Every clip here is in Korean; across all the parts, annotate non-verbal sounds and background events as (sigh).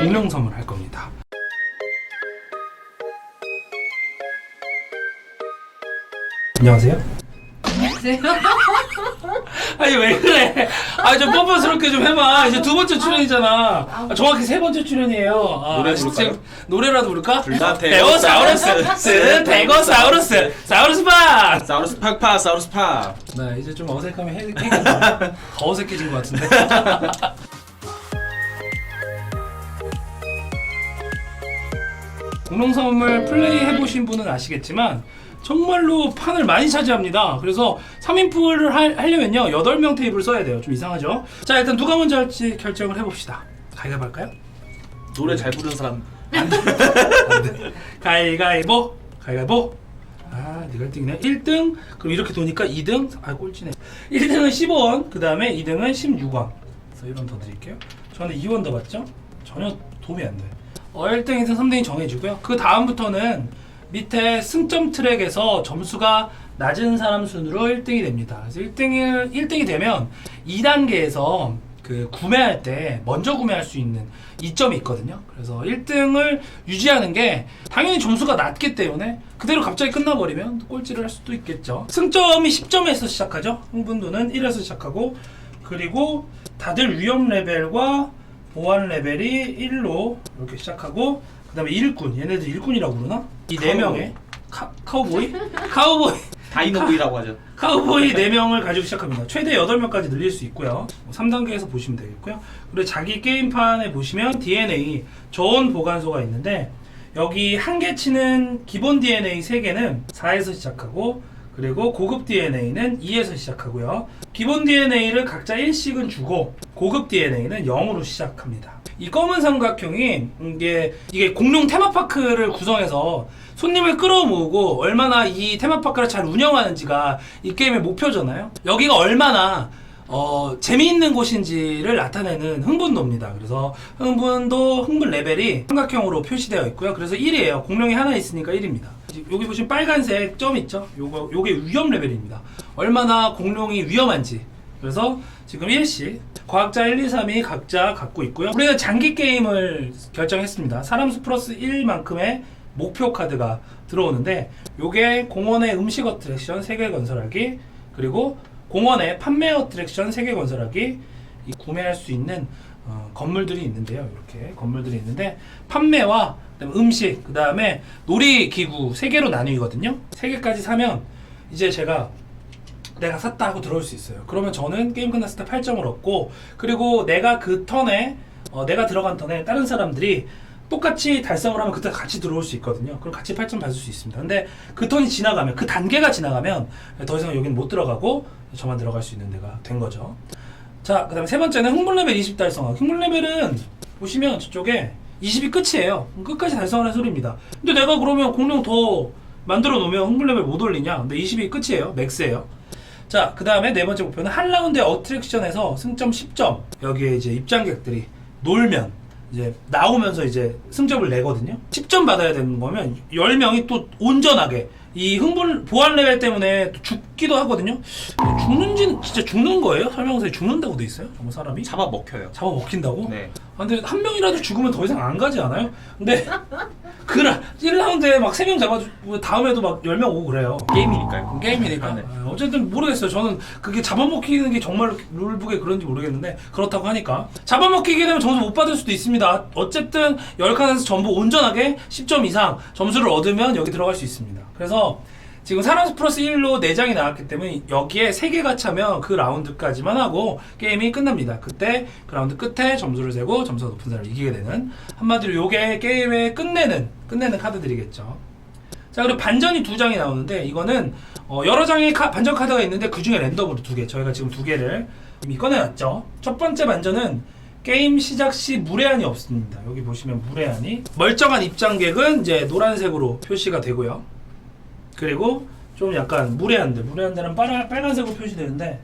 공룡 섬을 할 겁니다. 안녕하세요. 아니 왜 그래? 아좀 뻔뻔스럽게 좀 해봐. 이제 두 번째 출연이잖아. 아, 정확히 세 번째 출연이에요. 아, 노래 부를까요? 노래라도 부를까? 불다 데오사우루스, 스 데고사우루스, 사우루스 파. 사우루스 팍파 사우루스 파나 이제 좀 어색하면 해, 해겠다. 더 어색해진 것 같은데. (laughs) 공룡섬을 플레이 해보신 분은 아시겠지만 정말로 판을 많이 차지합니다. 그래서 3인풀을 하려면요 8명 테이블 써야 돼요. 좀 이상하죠? 자 일단 누가 먼저 할지 결정을 해봅시다. 가위바위보 할까요? 노래 잘 부르는 사람 안돼. 가위가위보. 가위가위보. 아, 네가 1등이네. 1등. 그럼 이렇게 도니까 2등. 아, 꼴찌네. 1등은 15원. 그 다음에 2등은 16원. 그래서 1원 더 드릴게요. 저는 2원 더 받죠? 전혀 도움이 안 돼. 어, 1등, 2등, 3등이 정해지고요. 그 다음부터는 밑에 승점 트랙에서 점수가 낮은 사람 순으로 1등이 됩니다. 그래서 1등이, 1등이 되면 2단계에서 그 구매할 때 먼저 구매할 수 있는 이점이 있거든요. 그래서 1등을 유지하는 게 당연히 점수가 낮기 때문에 그대로 갑자기 끝나버리면 꼴찌를 할 수도 있겠죠. 승점이 10점에서 시작하죠. 흥분도는 1에서 시작하고 그리고 다들 위험 레벨과 보안 레벨이 1로 이렇게 시작하고 그 다음에 일꾼 얘네들 일꾼이라고 그러나? 이 네. 명의 카, 카우보이? 카우보이 다이노보이라고 하죠 카우보이 4명을 가지고 시작합니다. 최대 8명까지 늘릴 수 있고요. 3단계에서 보시면 되겠고요. 그리고 자기 게임판에 보시면 DNA, 저온 보관소가 있는데 여기 한계치는 기본 DNA 3개는 4에서 시작하고 그리고 고급 DNA는 2에서 시작하고요. 기본 DNA를 각자 1씩은 주고 고급 DNA는 0으로 시작합니다. 이 검은 삼각형이 이게 이게 공룡 테마파크를 구성해서 손님을 끌어모으고 얼마나 이 테마파크를 잘 운영하는지가 이 게임의 목표잖아요. 여기가 얼마나 어, 재미있는 곳인지를 나타내는 흥분도입니다. 그래서 흥분도, 흥분 레벨이 삼각형으로 표시되어 있고요. 그래서 1이에요. 공룡이 하나 있으니까 1입니다. 여기 보시면 빨간색 점 있죠? 요거, 요게 위험 레벨입니다. 얼마나 공룡이 위험한지. 그래서 지금 1씩 과학자 1, 2, 3이 각자 갖고 있고요. 우리는 장기 게임을 결정했습니다. 사람 수 플러스 1만큼의 목표 카드가 들어오는데 요게 공원의 음식 어트랙션 3개 건설하기 그리고 공원의 판매 어트랙션 3개 건설하기 이 구매할 수 있는 어, 건물들이 있는데요. 이렇게 건물들이 있는데 판매와 그다음에 음식 그다음에 놀이기구 3개로 나뉘거든요. 3개까지 사면 이제 제가 내가 샀다 하고 들어올 수 있어요. 그러면 저는 게임 끝났을 때 8점을 얻고 그리고 내가 그 턴에 어, 내가 들어간 턴에 다른 사람들이 똑같이 달성을 하면 그때 같이 들어올 수 있거든요. 그럼 같이 8점 받을 수 있습니다. 근데 그 턴이 지나가면 그 단계가 지나가면 더 이상 여기는 못 들어가고 저만 들어갈 수 있는 데가 된 거죠. 자, 그다음에 세 번째는 흥분 레벨 20 달성하기. 흥분 레벨은 보시면 저쪽에 20이 끝이에요. 끝까지 달성하는 소리입니다. 근데 내가 그러면 공룡 더 만들어 놓으면 흥분 레벨 못 올리냐? 근데 20이 끝이에요. 맥스예요. 자, 그 다음에 네 번째 목표는 한 라운드의 어트랙션에서 승점 10점. 여기에 이제 입장객들이 놀면 이제 나오면서 이제 승점을 내거든요. 10점 받아야 되는 거면 10명이 또 온전하게 이 흥분 보안 레벨 때문에 또 죽기도 하거든요. 죽는지는 진짜 죽는 거예요? 설명서에 죽는다고 돼 있어요? 정말 사람이? 잡아 먹혀요 잡아 먹힌다고? 네 아, 근데 한 명이라도 죽으면 더 이상 안 가지 않아요? 근데 (laughs) 그날 1라운드에 막 3명 잡아주고 다음에도 막 10명 오고 그래요. 게임이니까요 게임이니까. 네. 아, 어쨌든 모르겠어요. 저는 그게 잡아먹히는 게 정말 룰북에 그런지 모르겠는데 그렇다고 하니까 잡아먹히게 되면 점수 못 받을 수도 있습니다. 어쨌든 10칸에서 전부 온전하게 10점 이상 점수를 얻으면 여기 들어갈 수 있습니다. 그래서 지금 사람 플러스 1로 4장이 나왔기 때문에 여기에 3개가 차면 그 라운드까지만 하고 게임이 끝납니다. 그때 그 라운드 끝에 점수를 세고 점수가 높은 사람을 이기게 되는 한마디로 요게 게임의 끝내는 끝내는 카드들이겠죠. 자 그리고 반전이 두 장이 나오는데 이거는 어, 여러 장의 카- 반전 카드가 있는데 그 중에 랜덤으로 두 개. 저희가 지금 두 개를 이미 꺼내놨죠. 첫 번째 반전은 게임 시작 시 무례한이 없습니다. 여기 보시면 무례한이 멀쩡한 입장객은 이제 노란색으로 표시가 되고요. 그리고 좀 약간 무례한들, 무례한들은 빨간, 빨간색으로 표시되는데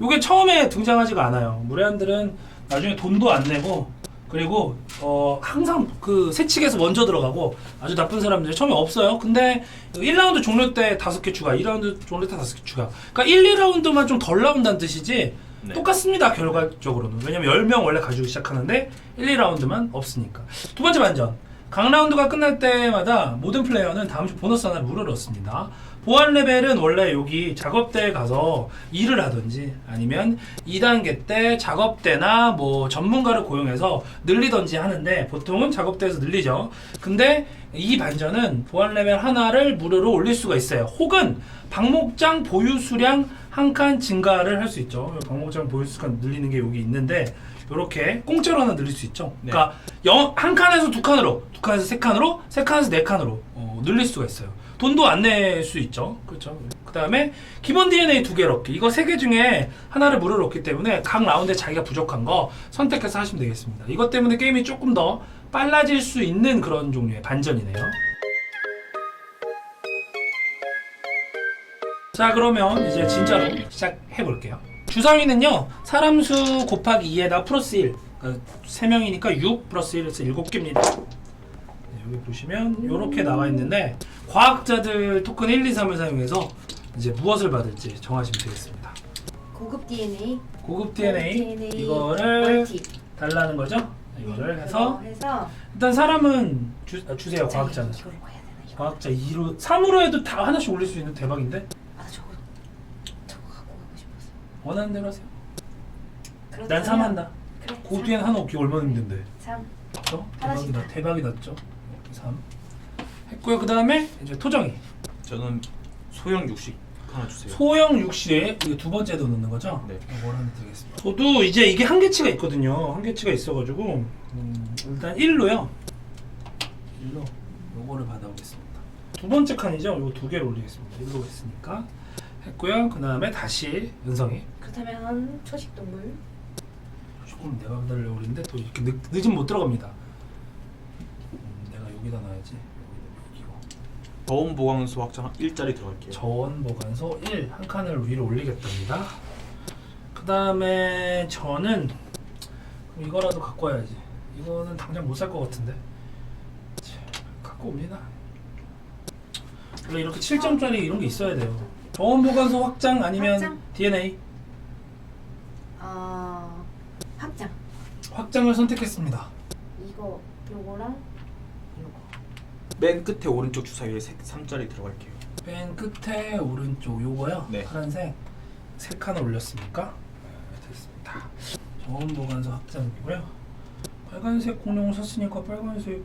이게 처음에 등장하지가 않아요. 무례한들은 나중에 돈도 안 내고 그리고 어 항상 그 세칙에서 먼저 들어가고 아주 나쁜 사람들이 처음에 없어요. 근데 1라운드 종료 때 다섯 개 추가, 2라운드 종료 때 다섯 개 추가. 그러니까 1, 2라운드만 좀 덜 나온다는 뜻이지 네. 똑같습니다 결과적으로는 왜냐면 10명 원래 가지고 시작하는데 1, 2라운드만 없으니까 두 번째 반전 각 라운드가 끝날 때마다 모든 플레이어는 다음 주 보너스 하나 물을 얻습니다 보안 레벨은 원래 여기 작업대에 가서 일을 하든지 아니면 2단계 때 작업대나 뭐 전문가를 고용해서 늘리든지 하는데 보통은 작업대에서 늘리죠 근데 이 반전은 보안 레벨 하나를 무료로 올릴 수가 있어요 혹은 방목장 보유 수량 한 칸 증가를 할 수 있죠. 방목장 보유 수량 늘리는 게 여기 있는데 이렇게 공짜로 하나 늘릴 수 있죠. 네. 그러니까 영, 한 칸에서 두 칸으로, 두 칸에서 세 칸으로, 세 칸에서 네 칸으로 어, 늘릴 수가 있어요. 돈도 안 낼 수 있죠. 그렇죠. 그 다음에 기본 DNA 두 개 넣기. 이거 세 개 중에 하나를 무료로 넣기 때문에 각 라운드에 자기가 부족한 거 선택해서 하시면 되겠습니다. 이것 때문에 게임이 조금 더 빨라질 수 있는 그런 종류의 반전이네요. 자 그러면 이제 진짜로 시작해 볼게요. 주사위는요 사람 수 곱하기 2에다 플러스 1 그러니까 3명이니까 6 플러스 1에서 7개입니다. 네, 여기 보시면 이렇게 나와 있는데 과학자들 토큰 1, 2, 3을 사용해서 이제 무엇을 받을지 정하시면 되겠습니다. 고급 DNA. 고급 DNA, DNA 이거를 멀티. 달라는 거죠? 이거를 네, 해서 그거 해서 일단 사람은 주, 아, 주세요 과학자는 이걸 해야 되나 이거. 과학자 2로 3으로 해도 다 하나씩 올릴 수 있는 대박인데 아 저거 저거 갖고 가고 싶었어. 원하는 대로 하세요. 난 그렇다면- 3 한다. 그 뒤에는 하나 없기 얼마나 힘든데. 3. 그렇죠? 하나씩 대박이다. 다. 대박이 났죠. 3 했고요. 그 다음에 이제 토정이 저는 소형 육식 하나 주세요. 소형 60에 이거 두 번째도 넣는 거죠? 네. 이걸 하면 되겠습니다. 저도 이제 이게 한계치가 있거든요. 한계치가 있어가지고 음, 일단 1로요. 1로 요거를 받아오겠습니다. 두 번째 칸이죠. 요거 두 개를 올리겠습니다. 1로 했으니까 했고요. 그 다음에 다시 은성이 그렇다면 초식 동물. 조금 내가 기다리려고 그랬는데 또 이렇게 늦, 늦으면 못 들어갑니다. 음, 내가 여기다 놔야지. 여기, 여기고. 저온 보강소 확장 1짜리 들어갈게요. 저원 보관소 1 한 칸을 위로 올리겠답니다. 그 다음에 저는 그럼 이거라도 갖고 와야지. 이거는 당장 못 살 것 같은데. 자, 갖고 옵니다. 원래 이렇게 7점짜리 이런 게 있어야 돼요. 저원 보관소 확장 아니면 확장? DNA 어 확장. 확장을 선택했습니다. 이거 요거랑 요거. 맨 끝에 오른쪽 주사 위에 3짜리 들어갈게요. 맨 끝에 오른쪽 요거요. 네. 파란색 세 칸을 올렸으니까 네, 됐습니다. 저온 보관소 확장이고요. 빨간색 공룡을 샀으니까 빨간색을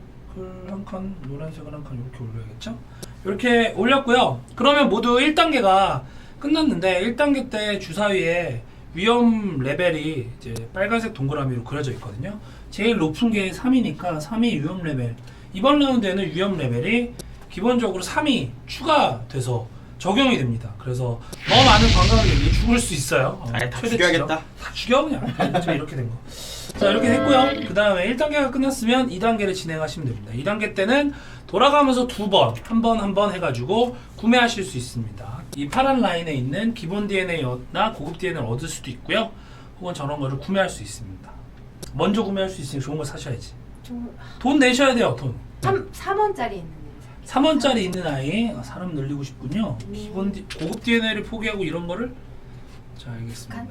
한 칸, 노란색을 한 칸 이렇게 올려야겠죠? 이렇게 올렸고요. 그러면 모두 1단계가 끝났는데 1단계 때 주사위에 위험 레벨이 이제 빨간색 동그라미로 그려져 있거든요. 제일 높은 게 3이니까 3이 위험 레벨. 이번 라운드에는 위험 레벨이 기본적으로 3이 추가돼서 적용이 됩니다. 그래서 더 많은 관광객이 죽을 수 있어요. 어, 아예 다 최대 죽여야겠다. 다 죽여 그냥. 이렇게 된 거. 자 이렇게 됐고요. 그 다음에 1단계가 끝났으면 2단계를 진행하시면 됩니다. 2단계 때는 돌아가면서 두 번, 한 번 한 번 해가지고 구매하실 수 있습니다. 이 파란 라인에 있는 기본 DNA나 고급 DNA를 얻을 수도 있고요. 혹은 저런 거를 구매할 수 있습니다. 먼저 구매할 수 있으니 좋은 거 사셔야지. 좀돈 내셔야 돼요, 돈. 3 3원짜리 있는 거. 3원짜리 있는 아이 아, 사람 늘리고 싶군요. 음. 기본 디- 고급 DNA를 포기하고 이런 거를 자 알겠습니다.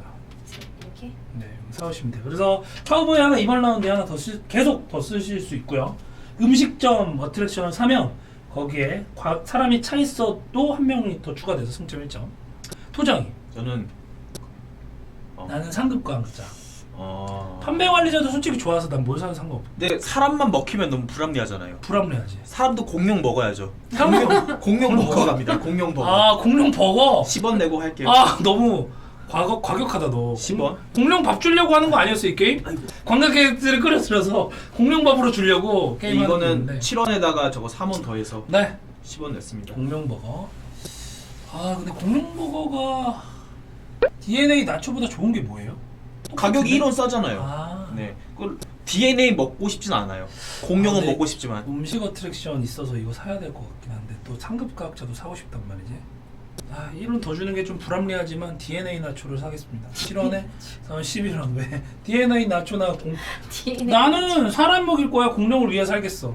이렇게. 네 사오시면 돼요. 그래서 카우보이 하나 이번 라운드에 하나 더 쓰, 계속 더 쓰실 수 있고요. 음식점 어트랙션을 사면 거기에 과- 사람이 차 있어도 한 명이 더 추가돼서 승점 1점. 토정이 저는 어, 나는 상급 과학자. 어... 판매 관리자도 솔직히 좋아서 난 뭘 사도 상관없어. 근데 사람만 먹히면 너무 불합리하잖아요. 불합리하지. 사람도 공룡 먹어야죠. 상급 공룡 버거 갑니다. 공룡 (laughs) 버거. 아 공룡 버거. 10원 내고 할게요. 아 너무 과거 과격하다 너. 10원? 공룡 밥 주려고 하는 거 아니었어 이 게임? 아이고. 관광객들을 끌어들여서 공룡 밥으로 주려고 게임 이거는 7원에다가 저거 3원 더해서 네 10원 냈습니다. 공룡 버거. 아 근데 공룡 버거가 DNA 나초보다 좋은 게 뭐예요? 가격이 똑같은데? 1원 싸잖아요. 아 네. 그 DNA 먹고 싶진 않아요. 공룡은 아, 네. 먹고 싶지만 음식 어트랙션 있어서 이거 사야 될 것 같긴 한데 또 상급 과학자도 사고 싶단 말이지. 아 1원 더 주는 게 좀 불합리하지만 DNA 나초를 사겠습니다. 7원에 11원 (laughs) 왜 DNA 나초나 공 DNA. 나는 사람 먹일 거야 공룡을 위해 살겠어.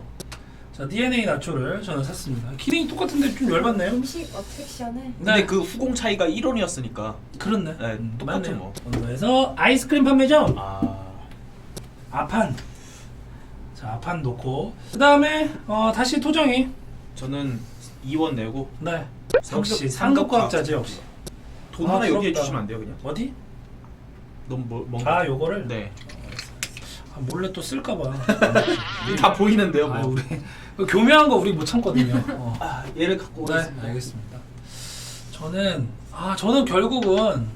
자 DNA 나초를 저는 샀습니다. 키링 똑같은데 좀 열받네요. 음식 어트랙션을 근데 네. 그 후공 차이가 1원이었으니까 그렇네. 네, 음, 똑같죠. 뭐. 그래서 아이스크림 판매점 아 아판. 자 아판 놓고 그 다음에 어, 다시 토정이. 저는 2원 내고 네. 역시 상급 상급 과학자지 역시. 돈 아, 하나 여기에 부럽다. 주시면 안 돼요 그냥? 어디? 너무 뭐, 뭔가 아 요거를 네. 아, 몰래 또 쓸까봐. (laughs) 다 보이는데요 아 뭐. 우리 그 교묘한 거 우리 못 참거든요. 어. (laughs) 아, 얘를 갖고 네, 오겠습니다. 알겠습니다. 저는 아 저는 결국은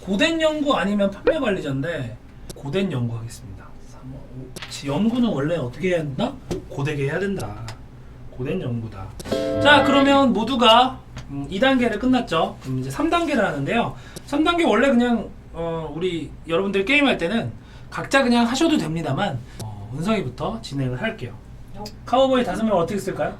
고된 연구 아니면 판매 관리자인데 고된 연구 하겠습니다. 3, 5, 지- 연구는 원래 어떻게 해야 된다? 고되게 해야 된다. 고된 연구다. 자 그러면 모두가 음, 2단계를 끝났죠. 그럼 이제 3단계를 하는데요. 3단계 원래 그냥 어, 우리 여러분들 게임할 때는 각자 그냥 하셔도 됩니다만 어, 은성이부터 진행을 할게요. 어? 카우보이 다섯 명 어떻게 쓸까요?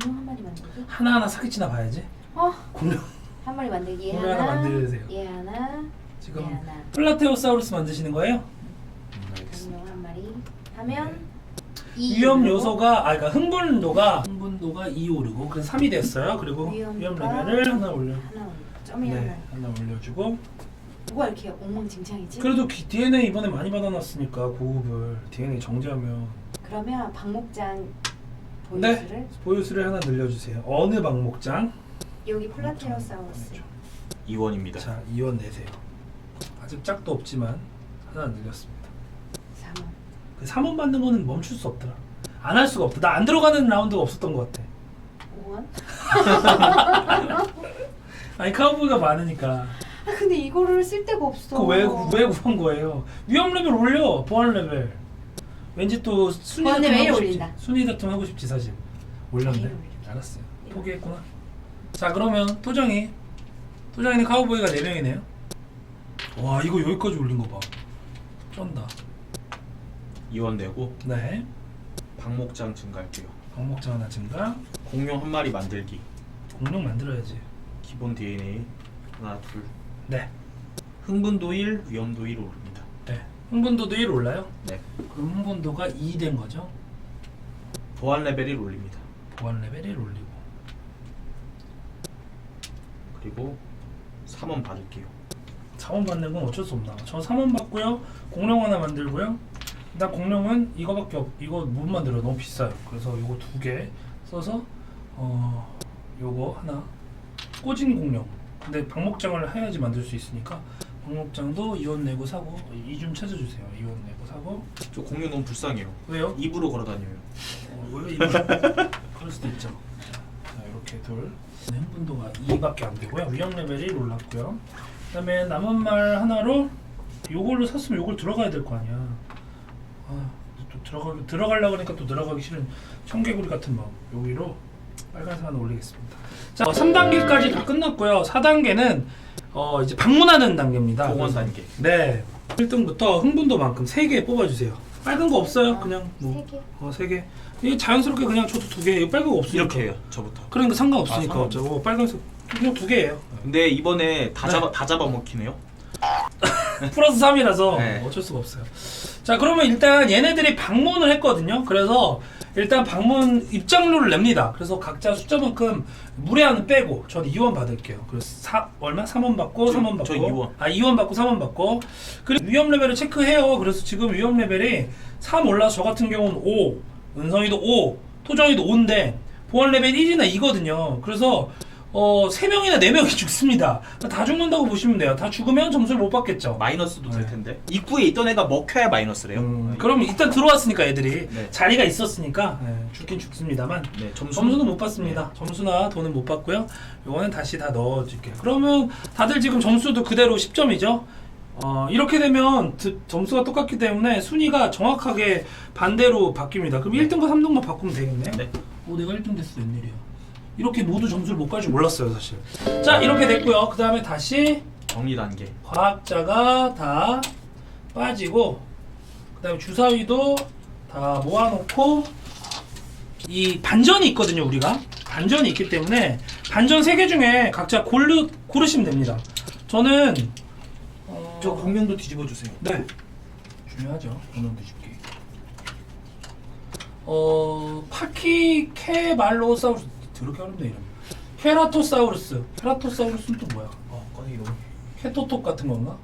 공룡 한 마리 만들기 하나하나 사기치나 봐야지. 어? 공룡 한 마리 만들기 얘 공룡 하나 만드세요. 얘 하나 지금 얘 하나 플라테오사우루스 만드시는 거예요? 공룡 한 마리 하면 이 네. 위험 요소가 아 그러니까 흥분도가 흥분도가 2 오르고 그래서 3이 됐어요. 그리고 위험 레벨을 하나 올려. 하나 점이 네, 하나 하나 올려주고. 뭐가 이렇게 엉망진창이지? 그래도 기- DNA 이번에 많이 받아놨으니까 고급을 DNA 정지하면 그러면 박목장 네. 보이스를 보유수를 하나 늘려주세요. 어느 방목장? 여기 플라테오사우루스 2원입니다. 자 2원 내세요. 아직 짝도 없지만 하나 늘렸습니다. 3원 그 3원 받는 거는 멈출 수 없더라. 안 할 수가 없다. 나 안 들어가는 라운드가 없었던 것 같아. 5원 (laughs) 아니 카우보이가 많으니까. 아 근데 이거를 쓸 데가 없어 그왜왜 구한 거예요? 위험 레벨 올려 보안 레벨. 왠지 또 순위 보안 다툼 레벨 하고 싶지. 올린다. 순위 다툼 하고 싶지 사실. 올렸네. 알았어요. 포기했구나. 자 그러면 토정이 토정이는 카우보이가 4 명이네요. 와 이거 여기까지 올린 거 봐. 쩐다. 2원 내고 네. 박목장 증가할게요. 방목장 하나 증가. 공룡 한 마리 만들기. 공룡 만들어야지. 기본 DNA 하나 둘. 네. 흥분도 1, 위험도 1 오릅니다. 네. 흥분도도 1 올라요? 네. 그럼 흥분도가 2 된 거죠? 보안 레벨 1 올립니다. 보안 레벨 1 올리고. 그리고 3원 받을게요. 4원 받는 건 어쩔 수 없나. 저 3원 받고요. 공룡 하나 만들고요. 일단 공룡은 이거밖에 없. 이거 못 만들어. 너무 비싸요. 그래서 이거 두 개 써서 어 요거 하나 꽂은 공룡. 근데 방목장을 해야지 만들 수 있으니까 방목장도 2원 내고 사고 2좀 찾아주세요. 2원 내고 사고 저 공룡 너무 불쌍해요. 왜요? 입으로 걸어 다녀요. 어, 왜 이거? (laughs) 그럴 수도 있죠. 자 이렇게 둘. 흥분도가 2밖에 안 되고요. 위험 레벨이 올랐고요. 그 다음에 남은 말 하나로 요걸로 샀으면 요걸 들어가야 될 거 아니야. 아, 또 들어가 들어가려 그러니까 또 들어가기 싫은 청개구리 같은 마음. 여기로 빨간색 하나 올리겠습니다. 자, 3단계까지 다 끝났고요. 4단계는 어, 이제 방문하는 단계입니다. 공원 그래서- 단계. 네. 1등부터 흥분도만큼 3개 뽑아주세요. 빨간 거 없어요? 그냥 뭐. 세 개. 어, 세 개. 이게 자연스럽게 그냥 저도 두 개. 이거 빨간 거 없으니까. 이렇게 해요. 저부터. 그러니까 상관없으니까. 아, 상관없네. 저거 빨간색 그냥 두 개예요. 근데 이번에 다 네. 잡아 다 잡아 먹히네요. 플러스 3이라서 네. 어쩔 수가 없어요. 자, 그러면 일단 얘네들이 방문을 했거든요. 그래서 일단 방문 입장료를 냅니다. 그래서 각자 숫자만큼 무례한 빼고 전 2원 받을게요. 그래서 사, 얼마? 3원 받고 저- 3원 받고 저 2원. 아, 2원 받고 3원 받고 그리고 위험 레벨을 체크해요. 그래서 지금 위험 레벨이 3 올라서 저 같은 경우는 5, 은성이도 5, 토정이도 5인데 보안 레벨 1이나 2거든요. 그래서 어, 3명이나 4명이 (laughs) 죽습니다. 다 죽는다고 보시면 돼요. 다 죽으면 점수를 못 받겠죠. 마이너스도 네. 될 텐데. 입구에 있던 애가 먹혀야 마이너스래요. 음, 그럼 일단 들어왔으니까 애들이 네. 자리가 있었으니까 네, 죽긴 죽습니다만 네, 점수 점수는 못 받습니다. 점수나 돈은 못 받고요. 요거는 다시 다 넣어줄게요. 그러면 다들 지금 점수도 그대로 10점이죠. 어, 이렇게 되면 드- 점수가 똑같기 때문에 순위가 정확하게 반대로 바뀝니다. 그럼 1등과 3등만 바꾸면 되겠네. 네. 오 내가 1등 됐어 웬일이야. 이렇게 모두 점수를 못갈줄 몰랐어요 사실. 자 이렇게 됐고요. 그 다음에 다시 정리 단계. 과학자가 다 빠지고 그 다음에 주사위도 다 모아놓고 이 반전이 있거든요 우리가 반전이 있기 때문에 반전 세 개 중에 각자 고르 고르시면 됩니다. 저는 어, 저 공룡도 뒤집어 주세요. 네 중요하죠 공룡 뒤집기. 어 파키 케 말로사우루 스 더럽게 어렵네 이름. 케라토사우루스. 케라토사우루스는 또 뭐야? 어 꺼내기 너무 케토톡 같은 건가?